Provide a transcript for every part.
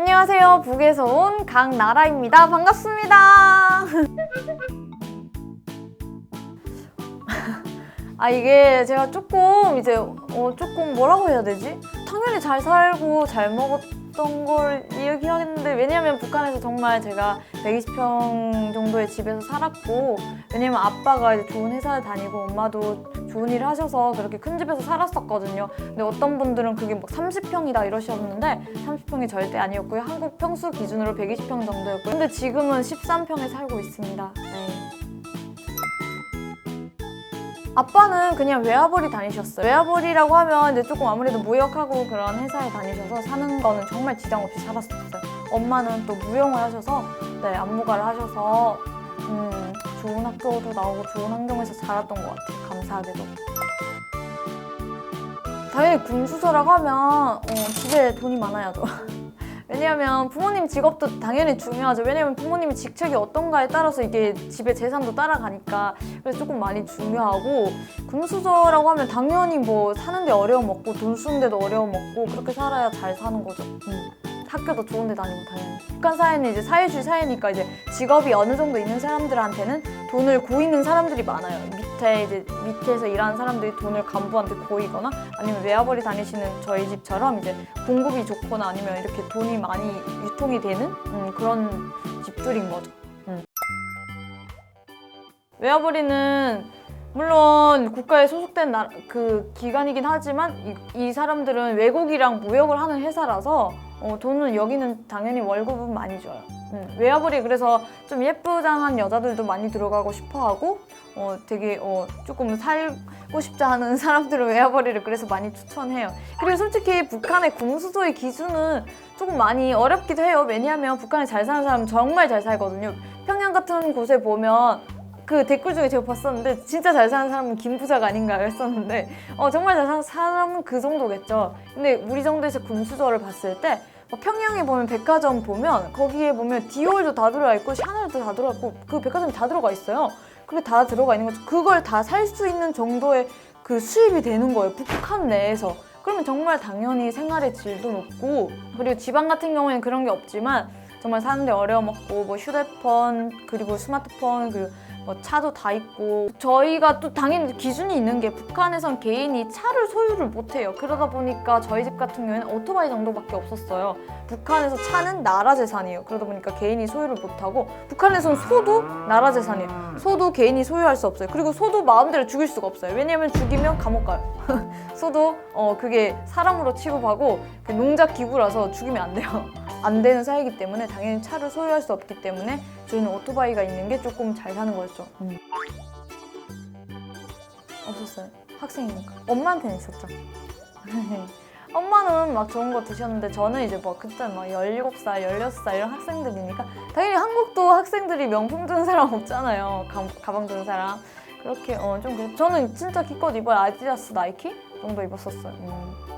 안녕하세요. 북에서 온 강나라입니다. 반갑습니다. 아 이게 제가 조금 이제 어 조금 뭐라고 해야 되지? 당연히 잘 살고 잘 먹었 던걸 얘기하겠는데 왜냐면 북한에서 정말 제가 120평 정도의 집에서 살았고 왜냐면 아빠가 이제 좋은 회사를 다니고 엄마도 좋은 일을 하셔서 그렇게 큰 집에서 살았었거든요. 근데 어떤 분들은 그게 막 30평이다 이러셨는데 30평이 절대 아니었고요. 한국 평수 기준으로 120평 정도였고요. 근데 지금은 13평에 살고 있습니다. 네. 아빠는 그냥 외화벌이 다니셨어요. 외화벌이라고 하면 이제 조금 아무래도 무역하고 그런 회사에 다니셔서 사는 거는 정말 지장 없이 살았었어요. 엄마는 또 무용을 하셔서 네, 안무가를 하셔서 음, 좋은 학교도 나오고 좋은 환경에서 자랐던 것 같아요. 감사하게도. 당연히 군수저라고 하면 어, 집에 돈이 많아야죠. 왜냐하면 부모님 직업도 당연히 중요하죠. 왜냐하면 부모님이 직책이 어떤가에 따라서 이게 집의 재산도 따라가니까 그래서 조금 많이 중요하고 군수저라고 하면 당연히 뭐 사는데 어려움 없고 돈 쓰는데도 어려움 없고 그렇게 살아야 잘 사는 거죠. 음. 학교도 좋은 데 다니고 당연히. 북한 사회는 이제 사회주의 사회니까 이제 직업이 어느 정도 있는 사람들한테는 돈을 고이는 사람들이 많아요. 밑에 이제 밑에서 일하는 사람들이 돈을 간부한테 고이거나 아니면 외화벌이 다니시는 저희 집처럼 이제 공급이 좋거나 아니면 이렇게 돈이 많이 유통이 되는 음, 그런 집들인 거죠. 음. 외화벌이는 물론 국가에 소속된 나, 그 기관이긴 하지만 이, 이 사람들은 외국이랑 무역을 하는 회사라서 어, 돈은 여기는 당연히 월급은 많이 줘요. 음, 외화벌이 그래서 좀 예쁘장한 여자들도 많이 들어가고 싶어 하고 어, 되게 어, 조금 살고 싶지 않은 사람들은 외화벌이를 그래서 많이 추천해요. 그리고 솔직히 북한의 군수도의 기준은 조금 많이 어렵기도 해요. 왜냐하면 북한에 잘 사는 사람은 정말 잘 살거든요. 평양 같은 곳에 보면 그 댓글 중에 제가 봤었는데 진짜 잘 사는 사람은 김 부자가 아닌가 했었는데 어, 정말 잘 사는 사람은 그 정도겠죠. 근데 우리 정도에서 군수저를 봤을 때 어, 평양에 보면 백화점 보면 거기에 보면 디올도 다 들어가 있고 샤넬도 다 들어가 있고 그 백화점이 다 들어가 있어요. 그게 다 들어가 있는 거죠. 그걸 다 살 수 있는 정도의 그 수입이 되는 거예요. 북한 내에서. 그러면 정말 당연히 생활의 질도 높고 그리고 지방 같은 경우에는 그런 게 없지만 정말 사는데 어려움 없고 뭐 휴대폰 그리고 스마트폰 그리고 뭐 차도 다 있고. 저희가 또 당연히 기준이 있는 게 북한에선 개인이 차를 소유를 못해요. 그러다 보니까 저희 집 같은 경우에는 오토바이 정도밖에 없었어요. 북한에서 차는 나라 재산이에요. 그러다 보니까 개인이 소유를 못하고 북한에선 소도 나라 재산이에요. 소도 개인이 소유할 수 없어요. 그리고 소도 마음대로 죽일 수가 없어요. 왜냐면 죽이면 감옥 가요. 소도 어 그게 사람으로 취급하고 그 농작 기구라서 죽이면 안 돼요 안 되는 사이기 때문에 당연히 차를 소유할 수 없기 때문에 저희는 오토바이가 있는 게 조금 잘 사는 거였죠. 음. 없었어요. 학생이니까. 엄마한테는 있었죠. 엄마는 막 좋은 거 드셨는데 저는 이제 뭐 그때 막 17살, 16살 이런 학생들이니까 당연히 한국도 학생들이 명품 드는 사람 없잖아요. 가, 가방 드는 사람. 그렇게 어 좀 그래. 저는 진짜 기껏 입어야 아디다스, 나이키 정도 입었었어요. 음.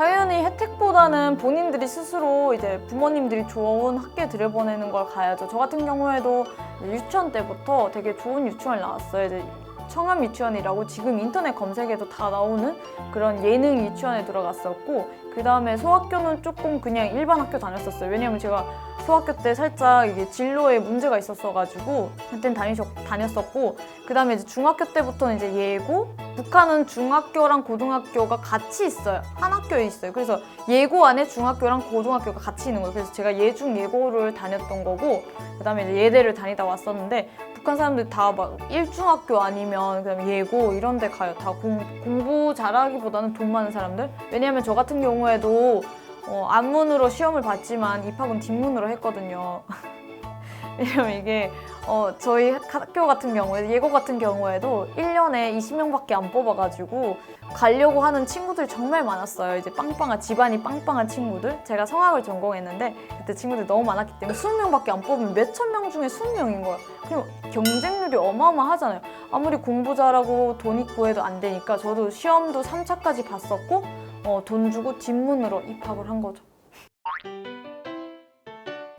당연히 혜택보다는 본인들이 스스로 이제 부모님들이 좋은 학교에 들여보내는 걸 가야죠. 저 같은 경우에도 유치원 때부터 되게 좋은 유치원을 나왔어요. 이제 청암 유치원이라고 지금 인터넷 검색에도 다 나오는 그런 예능 유치원에 들어갔었고 그 다음에 소학교는 조금 그냥 일반 학교 다녔었어요. 왜냐면 제가 소학교 때 살짝 이게 진로에 문제가 있었어가지고 그땐 다니셨, 다녔었고 그 다음에 이제 중학교 때부터는 이제 예고 북한은 중학교랑 고등학교가 같이 있어요. 한 학교에 있어요. 그래서 예고 안에 중학교랑 고등학교가 같이 있는 거예요. 그래서 제가 예중 예고를 다녔던 거고 그 다음에 이제 예대를 다니다 왔었는데 북한 사람들 다 막 일중학교 아니면 그다음에 예고 이런 데 가요. 다 공, 공부 잘하기보다는 돈 많은 사람들. 왜냐하면 저 같은 경우에도 어, 앞문으로 시험을 봤지만 입학은 뒷문으로 했거든요. 왜냐면 이게 어, 저희 학교 같은 경우에 예고 같은 경우에도 1년에 20명밖에 안 뽑아가지고 가려고 하는 친구들이 정말 많았어요. 이제 빵빵한 집안이 빵빵한 친구들. 제가 성악을 전공했는데 그때 친구들이 너무 많았기 때문에 20명밖에 안 뽑으면 몇천 명 중에 20명인 거야. 그럼 경쟁률이 어마어마하잖아요. 아무리 공부 잘하고 돈 있고 해도 안 되니까 저도 시험도 3차까지 봤었고 어, 돈 주고 뒷문으로 입학을 한 거죠.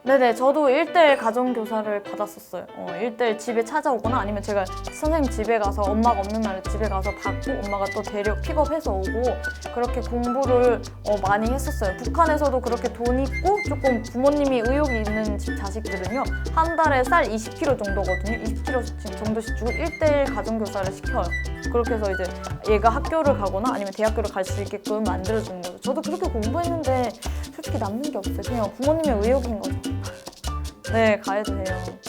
네네, 저도 1대1 가정교사를 받았었어요. 어, 1대1 집에 찾아오거나 아니면 제가 선생님 집에 가서 엄마가 없는 날에 집에 가서 받고 엄마가 또 데려 픽업해서 오고 그렇게 공부를 어, 많이 했었어요. 북한에서도 그렇게 돈 있고 조금 부모님이 의욕이 있는 집 자식들은요 한 달에 쌀 20kg 정도거든요. 20kg 정도씩 주고 1대1 가정교사를 시켜요. 그렇게 해서 이제 얘가 학교를 가거나 아니면 대학교를 갈 수 있게끔 만들어주는 거죠. 저도 그렇게 공부했는데 솔직히 남는 게 없어요. 그냥 부모님의 의욕인 거죠. 네, 가야 돼요.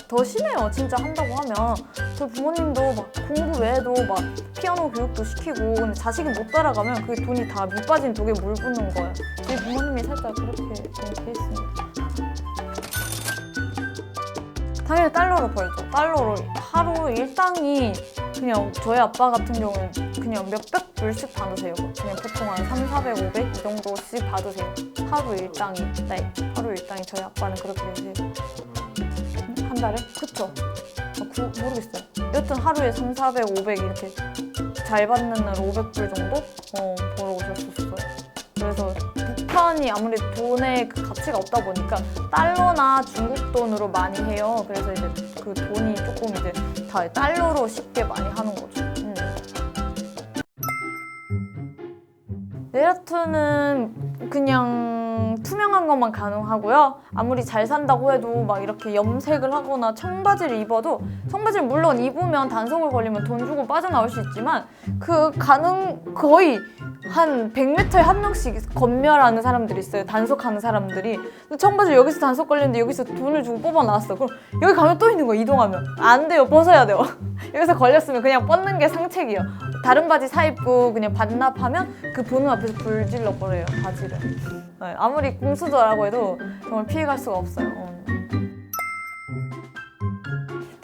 더 심해요, 진짜 한다고 하면. 저 부모님도 막 공부 외에도 막 피아노 교육도 시키고, 근데 자식이 못 따라가면 그 돈이 다 밑 빠진 독에 물 붓는 거예요. 저희 부모님이 살짝 그렇게 된 케이스입니다. 당연히 달러로 벌죠. 달러로 하루 일당이 그냥 저희 아빠 같은 경우는 그냥 몇백 불씩 받으세요. 그냥 보통 한 3, 400, 500 이 정도씩 받으세요. 하루 일당이. 네. 하루 일당이 저희 아빠는 그렇게 되세요. 한 달에? 그쵸? 아, 구, 모르겠어요. 여튼 하루에 3, 400, 500 이렇게 잘 받는 날 500불 정도? 어, 벌어 오셨었어요. 그래서 북한이 아무래도 돈의 그 가치가 없다 보니까 달러나 중국 돈으로 많이 해요. 그래서 이제 그 돈이 조금 이제 다 달러로 쉽게 많이 하는 거죠. 음. 네라트는 그냥 투명한 것만 가능하고요. 아무리 잘 산다고 해도 막 이렇게 염색을 하거나 청바지를 입어도 청바지를 물론 입으면 단속을 걸리면 돈 주고 빠져나올 수 있지만 그 가능 거의 한 100m에 한 명씩 검멸하는 사람들이 있어요. 단속하는 사람들이. 청바지 여기서 단속 걸렸는데 여기서 돈을 주고 뽑아 나왔어. 그럼 여기 가면 또 있는 거야, 이동하면. 안 돼요, 벗어야 돼요. 여기서 걸렸으면 그냥 뻗는 게 상책이에요. 다른 바지 사 입고 그냥 반납하면 그 보는 앞에서 불질러 버려요, 바지를. 네, 아무리 공수저라고 해도 정말 피해갈 수가 없어요. 어.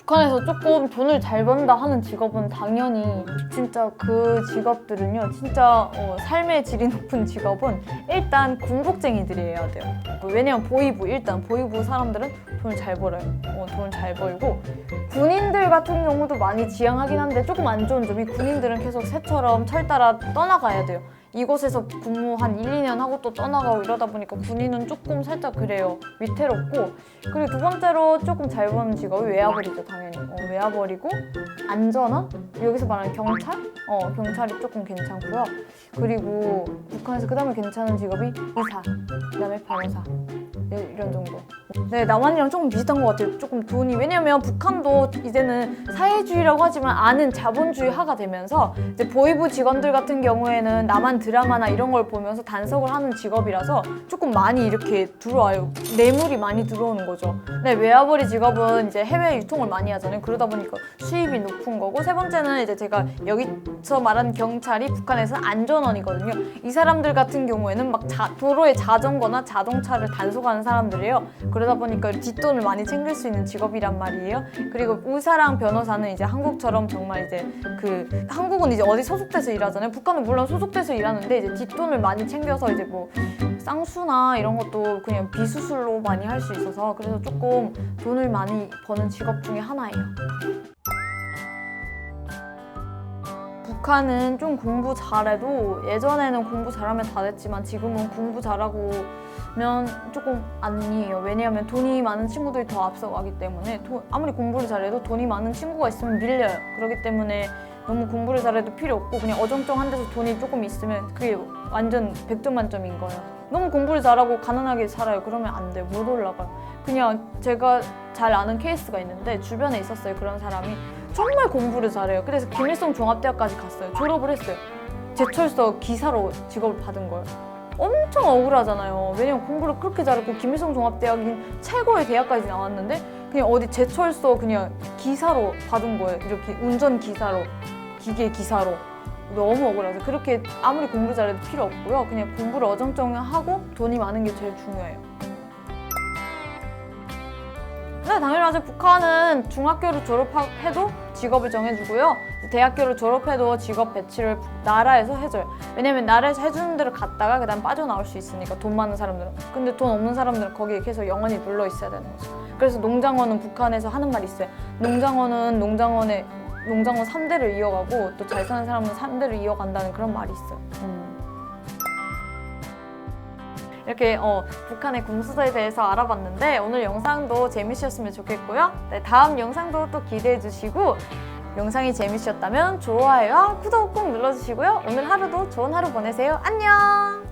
북한에서 조금 돈을 잘 번다 하는 직업은 당연히 진짜 그 직업들은요 진짜 어, 삶의 질이 높은 직업은 일단 군복쟁이들이어야 돼요. 왜냐면 보이부 일단 보이부 사람들은 돈을 잘 벌어요. 어, 돈을 잘 벌고 군인들 같은 경우도 많이 지향하긴 한데 조금 안 좋은 점이 군인들은 계속 새처럼 철 따라 떠나가야 돼요 이곳에서 근무 한 1, 2년 하고 또 떠나가고 이러다 보니까 군인은 조금 살짝 그래요. 위태롭고 그리고 두 번째로 조금 잘 버는 직업이 외화벌이죠 당연히. 어, 외화벌이고 안전한? 여기서 말하는 경찰? 어 경찰이 조금 괜찮고요. 그리고 북한에서 그 다음에 괜찮은 직업이 의사, 그 다음에 변호사 네, 이런 정도. 네 남한이랑 조금 비슷한 것 같아요. 조금 돈이 왜냐면 북한도 이제는 사회주의라고 하지만 아는 자본주의화가 되면서 이제 보이부 직원들 같은 경우에는 남한 드라마나 이런 걸 보면서 단속을 하는 직업이라서 조금 많이 이렇게 들어와요. 뇌물이 많이 들어오는 거죠. 네 외화벌이 직업은 이제 해외 유통을 많이 하잖아요. 그러다 보니까 수입이 높은 거고 세 번째는 이제 제가 여기서 말한 경찰이 북한에서는 안전원이거든요. 이 사람들 같은 경우에는 막 자- 도로에 자전거나 자동차를 단속하는 사람들이에요. 그러다 보니까 뒷돈을 많이 챙길 수 있는 직업이란 말이에요. 그리고 의사랑 변호사는 이제 한국처럼 정말 이제 그 한국은 이제 어디 소속돼서 일하잖아요. 북한은 물론 소속돼서 일하는데 이제 뒷돈을 많이 챙겨서 이제 뭐 쌍수나 이런 것도 그냥 비수술로 많이 할 수 있어서 그래서 조금 돈을 많이 버는 직업 중에 하나예요. 북한은 좀 공부 잘해도 예전에는 공부 잘하면 다 됐지만 지금은 공부 잘하고 면 조금 아니에요. 왜냐하면 돈이 많은 친구들이 더 앞서가기 때문에 도- 아무리 공부를 잘해도 돈이 많은 친구가 있으면 밀려요. 그렇기 때문에 너무 공부를 잘해도 필요 없고 그냥 어정쩡한 데서 돈이 조금 있으면 그게 완전 100점 만점인 거예요. 너무 공부를 잘하고 가난하게 살아요. 그러면 안 돼요. 못 올라가요. 그냥 제가 잘 아는 케이스가 있는데 주변에 있었어요. 그런 사람이 정말 공부를 잘해요. 그래서 김일성 종합대학까지 갔어요. 졸업을 했어요. 제철서 기사로 직업을 받은 거예요. 엄청 억울하잖아요. 왜냐면 공부를 그렇게 잘했고 김일성 종합대학인 최고의 대학까지 나왔는데 그냥 어디 제철소 그냥 기사로 받은 거예요. 이렇게 운전 기사로, 기계 기사로. 너무 억울하죠. 그렇게 아무리 공부 잘해도 필요 없고요. 그냥 공부를 어정쩡하고 돈이 많은 게 제일 중요해요. 네, 당연하죠. 북한은 중학교를 졸업해도 직업을 정해주고요. 대학교를 졸업해도 직업 배치를 나라에서 해줘요. 왜냐면 나라에서 해주는 데를 갔다가 그다음 빠져나올 수 있으니까 돈 많은 사람들은. 근데 돈 없는 사람들은 거기에 계속 영원히 물러 있어야 되는 거죠. 그래서 농장원은 북한에서 하는 말이 있어요. 농장원은 농장원의 농장원 3대를 이어가고 또 잘 사는 사람은 3대를 이어간다는 그런 말이 있어요. 음. 이렇게 어, 북한의 군수도에 대해서 알아봤는데 오늘 영상도 재미있었으면 좋겠고요. 네, 다음 영상도 또 기대해 주시고 영상이 재미있었다면 좋아요와 구독 꼭 눌러주시고요. 오늘 하루도 좋은 하루 보내세요. 안녕!